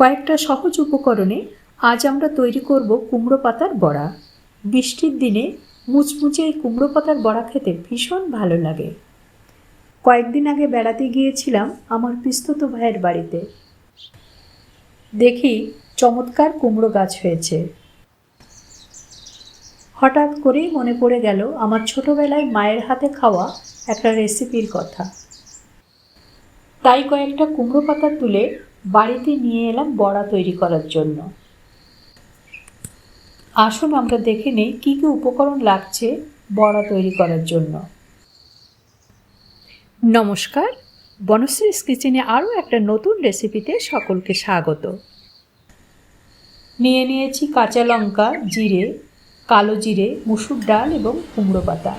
কয়েকটা সহজ উপকরণে আজ আমরা তৈরি করব কুমড়ো পাতার বড়া। বৃষ্টির দিনে মুচমুচে এই কুমড়ো পাতার বড়া খেতে ভীষণ ভালো লাগে। কয়েকদিন আগে বেড়াতে গিয়েছিলাম আমার পিস্তত ভাইয়ের বাড়িতে। দেখি চমৎকার কুমড়ো গাছ হয়েছে। হঠাৎ করেই মনে পড়ে গেল আমার ছোটবেলায় মায়ের হাতে খাওয়া একটা রেসিপির কথা। তাই কয়েকটা কুমড়ো পাতা তুলে বাড়িতে নিয়ে এলাম বড়া তৈরি করার জন্য। আসুন আমরা দেখে নেই কী কী উপকরণ লাগছে বড়া তৈরি করার জন্য। নমস্কার বনশ্রীস কিচেনে আরও একটা নতুন রেসিপিতে সকলকে স্বাগত। নিয়ে নিয়েছি কাঁচা লঙ্কা, জিরে, কালো জিরে, মুসুর ডাল এবং কুমড়ো পাতা।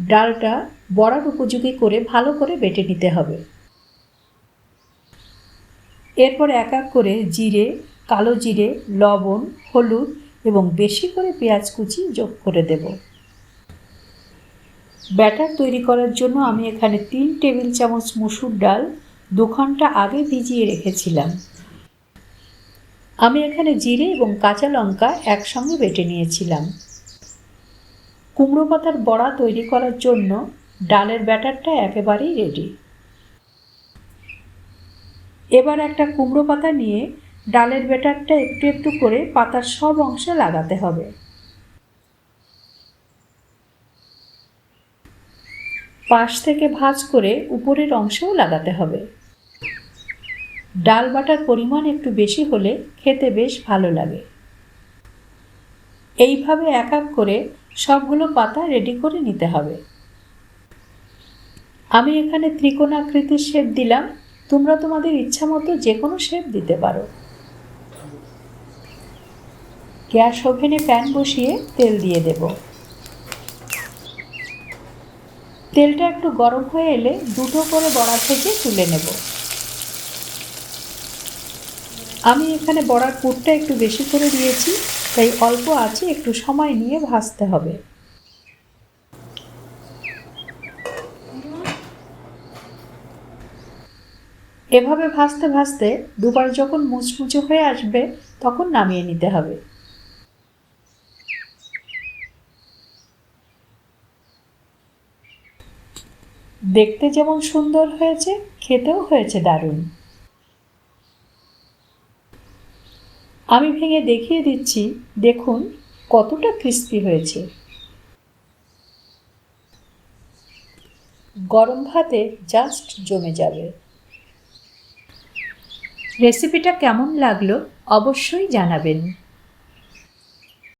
ডালটা বড়ার উপযোগী করে ভালো করে বেটে নিতে হবে। এরপর এক এক করে জিরে, কালো জিরে, লবণ, হলুদ এবং বেশি করে পেঁয়াজ কুচি যোগ করে দেব। ব্যাটার তৈরি করার জন্য আমি এখানে তিন টেবিল চামচ মুসুর ডাল দু ঘণ্টা আগে ভিজিয়ে রেখেছিলাম। আমি এখানে জিরে এবং কাঁচা লঙ্কা একসঙ্গে বেটে নিয়েছিলাম। কুমড়ো পাতার বড়া তৈরি করার জন্য ডালের ব্যাটারটা একেবারেই রেডি এবার একটা কুমড়ো পাতা নিয়ে ডালের ব্যাটারটা একটু একটু করে পাতার সব অংশে লাগাতে হবে। পাশ থেকে ভাঁজ করে উপরের অংশেও লাগাতে হবে। ডাল বাটার পরিমাণ একটু বেশি হলে খেতে বেশ ভালো লাগে। এইভাবে এক এক করে সবগুলো পাতা রেডি করে নিতে হবে। আমি এখানে ত্রিকোণাকৃতির শেপ দিলাম। তোমরা তোমাদের ইচ্ছা মতো যে কোনো শেপ দিতে পারো। গ্যাস ওভেনে প্যান বসিয়ে তেল দিয়ে দেব। তেলটা একটু গরম হয়ে এলে দুটো করে বড়া থেকে তুলে নেব। আমি এখানে বড়ার পুরটা একটু বেশি করে দিয়েছি, তাই অল্প আছে একটু সময় নিয়ে ভাজতে হবে। এভাবে ভাজতে ভাজতে দুবার যখন মুচমুচে হয়ে আসবে, তখন নামিয়ে নিতে হবে। দেখতে যেমন সুন্দর হয়েছে, খেতেও হয়েছে দারুণ। আমি ভেঙে দেখিয়ে দিচ্ছি, দেখুন কতটা ক্রিস্পি হয়েছে। গরম ভাতে জাস্ট জমে যাবে। রেসিপিটা কেমন লাগল অবশ্যই জানাবেন।